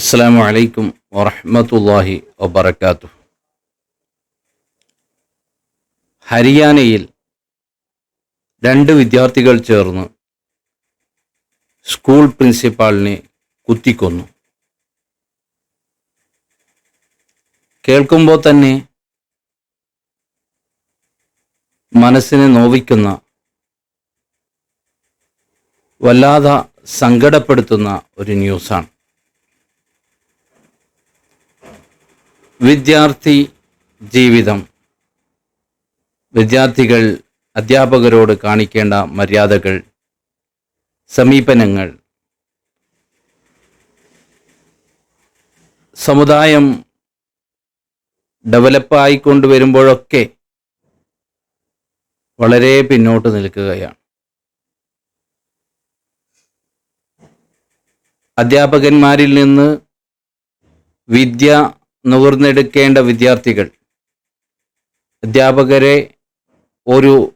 അസ്സാം വലൈക്കും വറഹമത്തല്ലാഹി വബർക്കാത്തു ഹരിയാനയിൽ രണ്ട് വിദ്യാർത്ഥികൾ ചേർന്ന് സ്കൂൾ പ്രിൻസിപ്പാളിനെ കുത്തിക്കൊന്നു. കേൾക്കുമ്പോൾ തന്നെ മനസ്സിനെ നോവിക്കുന്ന വല്ലാതെ സങ്കടപ്പെടുത്തുന്ന ഒരു ന്യൂസാണ്. വിദ്യാർത്ഥി ജീവിതം. വിദ്യാർത്ഥികൾ അധ്യാപകരോട് കാണിക്കേണ്ട മര്യാദകൾ സമീപനങ്ങൾ. സമുദായം ഡെവലപ്പായിക്കൊണ്ടുവരുമ്പോഴൊക്കെ വളരെ പിന്നോട്ട് നിൽക്കുകയാണ്. അധ്യാപകന്മാരിൽ നിന്ന് വിദ്യ നുകർന്നെടുക്കേണ്ട വിദ്യാർത്ഥികൾ. അധ്യാപകരെ ഒരു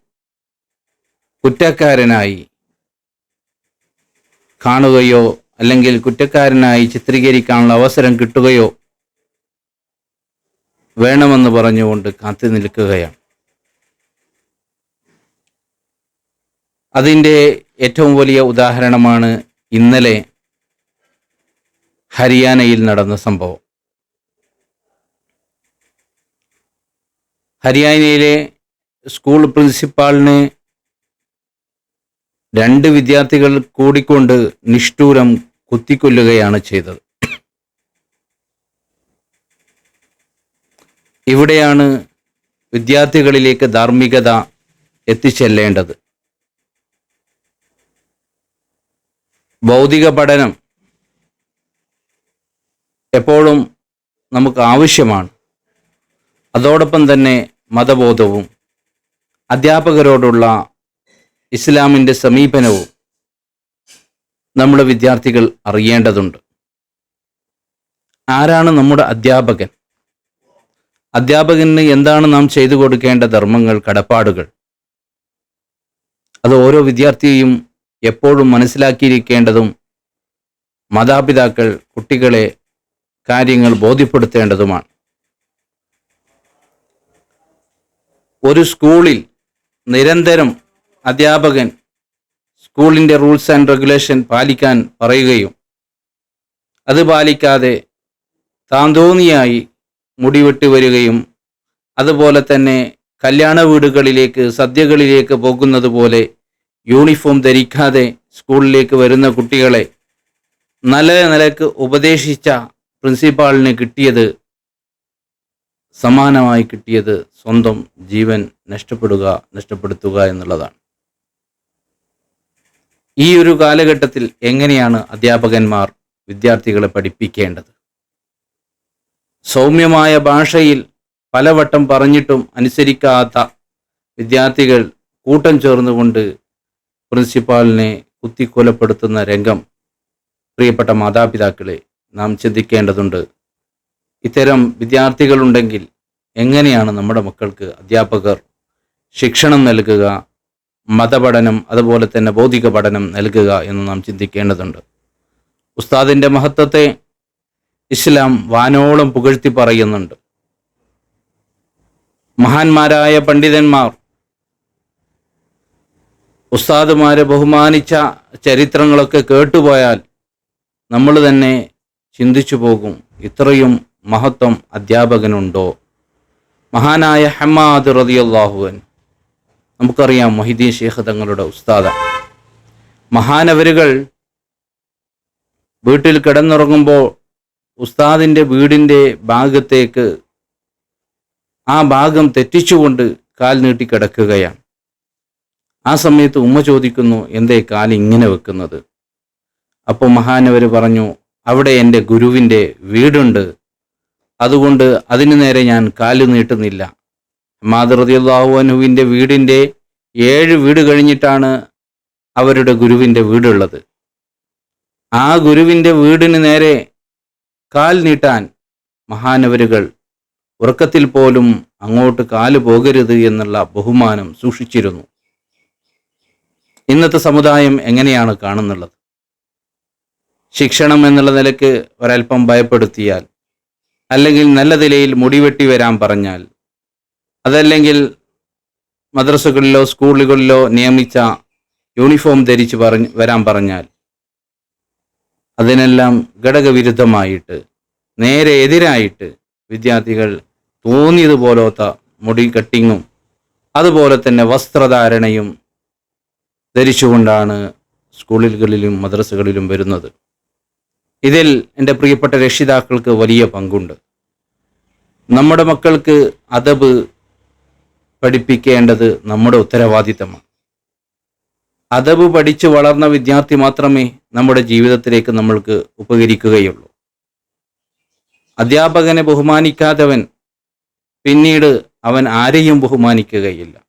കുറ്റക്കാരനായി കാണുകയോ അല്ലെങ്കിൽ കുറ്റക്കാരനായി ചിത്രീകരിക്കാനുള്ള അവസരം കിട്ടുകയോ വേണമെന്ന് പറഞ്ഞുകൊണ്ട് കാത്തു നിൽക്കുകയാണ്. അതിന്റെ ഏറ്റവും വലിയ ഉദാഹരണമാണ് ഇന്നലെ ഹരിയാനയിൽ നടന്ന സംഭവം. ഹരിയാനയിലെ സ്കൂൾ പ്രിൻസിപ്പാളിനെ രണ്ട് വിദ്യാർത്ഥികൾ കൂടിക്കൊണ്ട് നിഷ്ഠൂരം കുത്തിക്കൊല്ലുകയാണ് ചെയ്തത്. ഇവിടെയാണ് വിദ്യാർത്ഥികളിലേക്ക് ധാർമ്മികത എത്തിച്ചെല്ലേണ്ടത്. ഭൗതിക പഠനം എപ്പോഴും നമുക്ക് ആവശ്യമാണ്. അതോടൊപ്പം തന്നെ മതബോധവും അധ്യാപകരോടുള്ള ഇസ്ലാമിന്റെ സമീപനവും നമ്മുടെ വിദ്യാർത്ഥികൾ അറിയേണ്ടതുണ്ട്. ആരാണ് നമ്മുടെ അധ്യാപകൻ? അധ്യാപകന് എന്താണ് നാം ചെയ്തു കൊടുക്കേണ്ട ധർമ്മങ്ങൾ കടപ്പാടുകൾ? അത് ഓരോ വിദ്യാർത്ഥിയെയും എപ്പോഴും മനസ്സിലാക്കിയിരിക്കേണ്ടതും മാതാപിതാക്കൾ കുട്ടികളെ കാര്യങ്ങൾ ബോധ്യപ്പെടുത്തേണ്ടതുമാണ്. ഒരു സ്കൂളിൽ നിരന്തരം അധ്യാപകൻ സ്കൂളിന്റെ റൂൾസ് ആൻഡ് റെഗുലേഷൻ പാലിക്കാൻ പറയുകയും അത് പാലിക്കാതെ താന്തോന്നിയായി മുടിവെട്ട് വരികയും അതുപോലെ തന്നെ കല്യാണ വീടുകളിലേക്ക് സദ്യകളിലേക്ക് പോകുന്നത് പോലെ യൂണിഫോം ധരിക്കാതെ സ്കൂളിലേക്ക് വരുന്ന കുട്ടികളെ നല്ല നിലയ്ക്ക് ഉപദേശിച്ച പ്രിൻസിപ്പാളിന് കിട്ടിയത് സമാനമായി കിട്ടിയത് സ്വന്തം ജീവൻ നഷ്ടപ്പെടുക നഷ്ടപ്പെടുത്തുക എന്നുള്ളതാണ്. ഈ ഒരു കാലഘട്ടത്തിൽ എങ്ങനെയാണ് അധ്യാപകന്മാർ വിദ്യാർത്ഥികളെ പഠിപ്പിക്കേണ്ടത്? സൗമ്യമായ ഭാഷയിൽ പലവട്ടം പറഞ്ഞിട്ടും അനുസരിക്കാത്ത വിദ്യാർത്ഥികൾ കൂട്ടം ചേർന്നുകൊണ്ട് പ്രിൻസിപ്പാളിനെ കുത്തിക്കൊലപ്പെടുത്തുന്ന രംഗം പ്രിയപ്പെട്ട മാതാപിതാക്കളെ നാം ചിന്തിക്കേണ്ടതുണ്ട്. ഇത്തരം വിദ്യാർത്ഥികളുണ്ടെങ്കിൽ എങ്ങനെയാണ് നമ്മുടെ മക്കൾക്ക് അധ്യാപകർ ശിക്ഷണം നൽകുക മതപഠനം അതുപോലെ തന്നെ ഭൗതിക പഠനം നൽകുക എന്ന് നാം ചിന്തിക്കേണ്ടതുണ്ട്. ഉസ്താദിന്റെ മഹത്വത്തെ ഇസ്ലാം വാനോളം പുകഴ്ത്തി പറയുന്നുണ്ട്. മഹാന്മാരായ പണ്ഡിതന്മാർ ഉസ്താദുമാരെ ബഹുമാനിച്ച ചരിത്രങ്ങളൊക്കെ കേട്ടുപോയാൽ നമ്മൾ തന്നെ ചിന്തിച്ചു പോകും ഇത്രയും മഹത്വം അധ്യാപകനുണ്ടോ? മഹാനായ ഹമ്മാദ് റതിയല്ലാഹുവൻ നമുക്കറിയാം മൊഹിദ്ദീൻ ഷേഖ് തങ്ങളുടെ ഉസ്താദ. മഹാനവരുകൾ വീട്ടിൽ കിടന്നുറങ്ങുമ്പോൾ ഉസ്താദിന്റെ വീടിന്റെ ഭാഗത്തേക്ക് ആ ഭാഗം തെറ്റിച്ചുകൊണ്ട് കാൽ നീട്ടി കിടക്കുകയാണ്. ആ സമയത്ത് ഉമ്മ ചോദിക്കുന്നു എന്തേ കാൽ ഇങ്ങനെ വെക്കുന്നത്? അപ്പോൾ മഹാനവർ പറഞ്ഞു അവിടെ എന്റെ ഗുരുവിന്റെ വീടുണ്ട്. അതുകൊണ്ട് അതിനു നേരെ ഞാൻ കാൽ നീട്ടുന്നില്ല. മാതൃതിയുള്ളാഹുവിന്റെ വീടിന്റെ ഏഴ് വീട് കഴിഞ്ഞിട്ടാണ് അവരുടെ ഗുരുവിന്റെ വീടുള്ളത്. ആ ഗുരുവിന്റെ വീടിന് നേരെ കാൽ നീട്ടാൻ മഹാനവരുകൾ ഉറക്കത്തിൽ പോലും അങ്ങോട്ട് കാൽ പോകരുത് എന്നുള്ള ബഹുമാനം സൂക്ഷിച്ചിരുന്നു. ഇന്നത്തെ സമുദായം എങ്ങനെയാണ് കാണുന്നുള്ളത്? ശിക്ഷണം എന്നുള്ള നിലയ്ക്ക് ഒരൽപ്പം ഭയപ്പെടുത്തിയാൽ അല്ലെങ്കിൽ നല്ല നിലയിൽ മുടിവെട്ടി വരാൻ പറഞ്ഞാൽ അതല്ലെങ്കിൽ മദ്രസകളിലോ സ്കൂളുകളിലോ നിയമിച്ച യൂണിഫോം ധരിച്ച് പറഞ്ഞ് വരാൻ പറഞ്ഞാൽ അതിനെല്ലാം ഘടകവിരുദ്ധമായിട്ട് നേരെ എതിരായിട്ട് വിദ്യാർത്ഥികൾ തോന്നിയതുപോലത്തെ മുടി കട്ടിങ്ങും അതുപോലെ തന്നെ വസ്ത്രധാരണയും ധരിച്ചുകൊണ്ടാണ് സ്കൂളുകളിലും മദ്രസകളിലും വരുന്നത്. ഇതിൽ എന്റെ പ്രിയപ്പെട്ട രക്ഷിതാക്കൾക്ക് വലിയ പങ്കുണ്ട്. നമ്മുടെ മക്കൾക്ക് അതബ് പഠിപ്പിക്കേണ്ടത് നമ്മുടെ ഉത്തരവാദിത്തമാണ്. അതബ് പഠിച്ചു വളർന്ന വിദ്യാർത്ഥി മാത്രമേ നമ്മുടെ ജീവിതത്തിലേക്ക് നമ്മൾക്ക് ഉപകരിക്കുകയുള്ളൂ. അധ്യാപകനെ ബഹുമാനിക്കാത്തവൻ പിന്നീട് അവൻ ആരെയും ബഹുമാനിക്കുകയില്ല.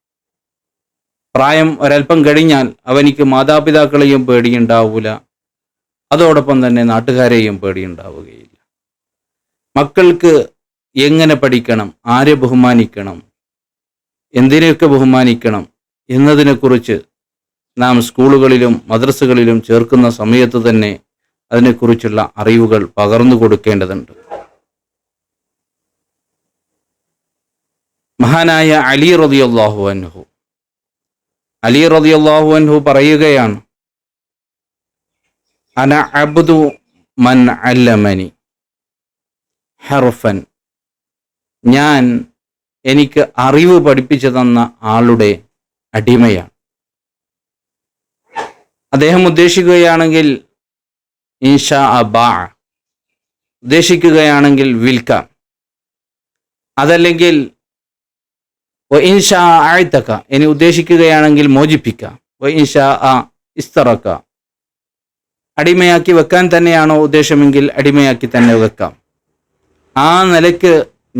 പ്രായം ഒരൽപ്പം കഴിഞ്ഞാൽ അവനിക്ക് മാതാപിതാക്കളെയും പേടിയുണ്ടാവൂല. അതോടൊപ്പം തന്നെ നാട്ടുകാരെയും പേടിയുണ്ടാവുകയില്ല. മക്കൾക്ക് എങ്ങനെ പഠിക്കണം? ആരെ ബഹുമാനിക്കണം? എന്തിനെയൊക്കെ ബഹുമാനിക്കണം? എന്നതിനെക്കുറിച്ച് നാം സ്കൂളുകളിലും മദ്രസകളിലും ചേർക്കുന്ന സമയത്ത് തന്നെ അതിനെക്കുറിച്ചുള്ള അറിവുകൾ പകർന്നു കൊടുക്കേണ്ടതുണ്ട്. മഹാനായ അലി റളിയല്ലാഹു അൻഹു. അലി റളിയല്ലാഹു അൻഹു പറയുകയാണ് അന അബ്ദു മൻ അല്ലമനി. ഹർഫൻ. ഞാൻ എനിക്ക് അറിവ് പഠിപ്പിച്ചു തന്ന ആളുടെ അടിമയാണ്. അദ്ദേഹം ഉദ്ദേശിക്കുകയാണെങ്കിൽ ഇൻഷാ അബാ. ഉദ്ദേശിക്കുകയാണെങ്കിൽ വിൽക്കാം. അതല്ലെങ്കിൽ ഇൻഷാ ആഴ്ത്തക്ക ഇനി ഉദ്ദേശിക്കുകയാണെങ്കിൽ മോചിപ്പിക്കാം. ഇൻഷാ ആ ഇസ്തറക്ക. അടിമയാക്കി വെക്കാൻ തന്നെയാണോ ഉദ്ദേശമെങ്കിൽ അടിമയാക്കി തന്നെ വെക്കാം. ആ നിലയ്ക്ക്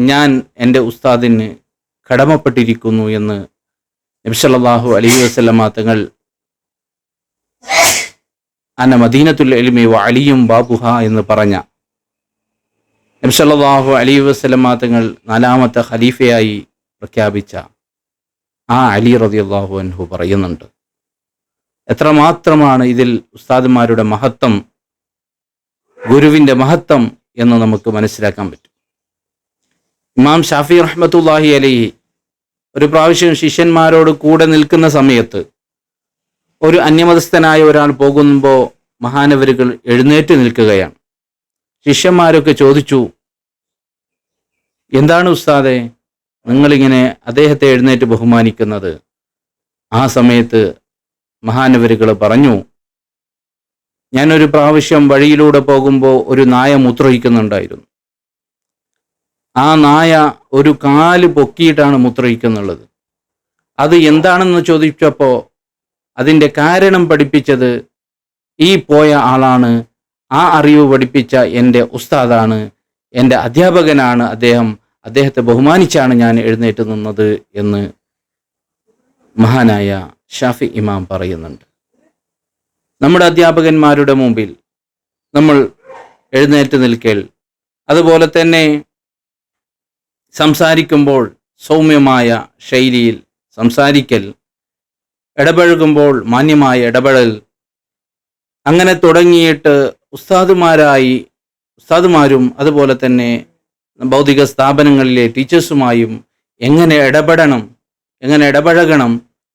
ഞാൻ എന്റെ ഉസ്താദിന് കടമപ്പെട്ടിരിക്കുന്നു എന്ന് നബ്സല്ലാഹു അലൈഹി വസല്ലമ തങ്ങൾ അന്ന മദീനത്തുൽ എലിമി അലിയും ബാബുഹ എന്ന് പറഞ്ഞ നബ്സല്ലാഹു അലി വസല്ലമ തങ്ങൾ നാലാമത്തെ ഖലീഫയായി പ്രഖ്യാപിച്ച ആ അലി റളിയല്ലാഹു അൻഹു പറയുന്നുണ്ട്. എത്രമാത്രമാണ് ഇതിൽ ഉസ്താദുമാരുടെ മഹത്വം ഗുരുവിന്റെ മഹത്വം എന്ന് നമുക്ക് മനസ്സിലാക്കാൻ പറ്റും. ഇമാം ഷാഫി റഹ്മത്തുല്ലാഹി അലി ഒരു പ്രാവശ്യം ശിഷ്യന്മാരോട് കൂടെ നിൽക്കുന്ന സമയത്ത് ഒരു അന്യമതസ്ഥനായ ഒരാൾ പോകുമ്പോൾ മഹാനവരുകൾ എഴുന്നേറ്റ് നിൽക്കുകയാണ്. ശിഷ്യന്മാരൊക്കെ ചോദിച്ചു എന്താണ് ഉസ്താദെ നിങ്ങളിങ്ങനെ അദ്ദേഹത്തെ എഴുന്നേറ്റ് ബഹുമാനിക്കുന്നത്? ആ സമയത്ത് മഹാനവരുകൾ പറഞ്ഞു ഞാനൊരു പ്രാവശ്യം വഴിയിലൂടെ പോകുമ്പോൾ ഒരു നായ മുത്രയിക്കുന്നുണ്ടായിരുന്നു ആ നായ ഒരു കാൽ പൊക്കിയിട്ടാണ് മുത്രയിക്കുന്നുള്ളത് അത് എന്താണെന്ന് ചോദിച്ചപ്പോൾ അതിന്റെ കാരണം പഠിപ്പിച്ചത് ഈ പോയ ആളാണ്. ആ അറിവ് പഠിപ്പിച്ച എന്റെ ഉസ്താദാണ്. എന്റെ അധ്യാപകനാണ് അദ്ദേഹം. അദ്ദേഹത്തെ ബഹുമാനിച്ചാണ് ഞാൻ എഴുന്നേറ്റ് നിന്നത് എന്ന് മഹാനായ ഷാഫി ഇമാം പറയുന്നുണ്ട്. നമ്മുടെ അധ്യാപകന്മാരുടെ മുമ്പിൽ നമ്മൾ എഴുന്നേറ്റ് നിൽക്കൽ അതുപോലെ തന്നെ സംസാരിക്കുമ്പോൾ സൗമ്യമായ ശൈലിയിൽ സംസാരിക്കൽ ഇടപഴകുമ്പോൾ മാന്യമായ ഇടപെടൽ അങ്ങനെ തുടങ്ങിയിട്ട് ഉസ്താദുമാരായി ഉസ്താദുമാരും അതുപോലെ തന്നെ ഭൗതിക സ്ഥാപനങ്ങളിലെ ടീച്ചേഴ്സുമായും എങ്ങനെ ഇടപെടണം എങ്ങനെ ഇടപഴകണം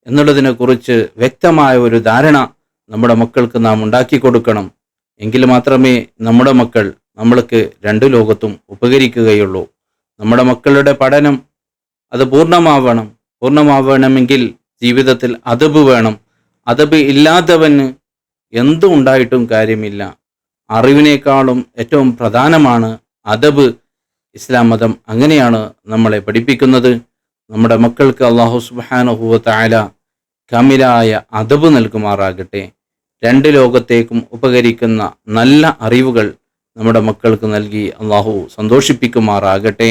എന്നുള്ളതിനെക്കുറിച്ച് വ്യക്തമായ ഒരു ധാരണ നമ്മുടെ മക്കൾക്ക് നാം ഉണ്ടാക്കി കൊടുക്കണം. എങ്കിൽ മാത്രമേ നമ്മുടെ മക്കൾ നമ്മൾക്ക് രണ്ടു ലോകത്തും ഉപകരിക്കുകയുള്ളൂ. നമ്മുടെ മക്കളുടെ പഠനം അത് പൂർണമാവണം. പൂർണമാവണമെങ്കിൽ ജീവിതത്തിൽ അതബ് വേണം. അതബ് ഇല്ലാത്തവന് എന്തും ഉണ്ടായിട്ടും കാര്യമില്ല. അറിവിനേക്കാളും ഏറ്റവും പ്രധാനമാണ് അതബ്. ഇസ്ലാം മതം അങ്ങനെയാണ് നമ്മളെ പഠിപ്പിക്കുന്നത്. നമ്മുടെ മക്കൾക്ക് അള്ളാഹു സുബാനുഹുവ താല കമിലായ അതബ് നൽകുമാറാകട്ടെ. രണ്ട് ലോകത്തേക്കും ഉപകരിക്കുന്ന നല്ല അറിവുകൾ നമ്മുടെ മക്കൾക്ക് നൽകി അള്ളാഹു സന്തോഷിപ്പിക്കുമാറാകട്ടെ.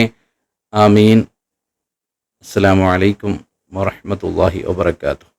ആമീൻ. അസ്സലാമു അലൈക്കും വറഹ്മത്തുള്ളാഹി വബറകാതുഹു.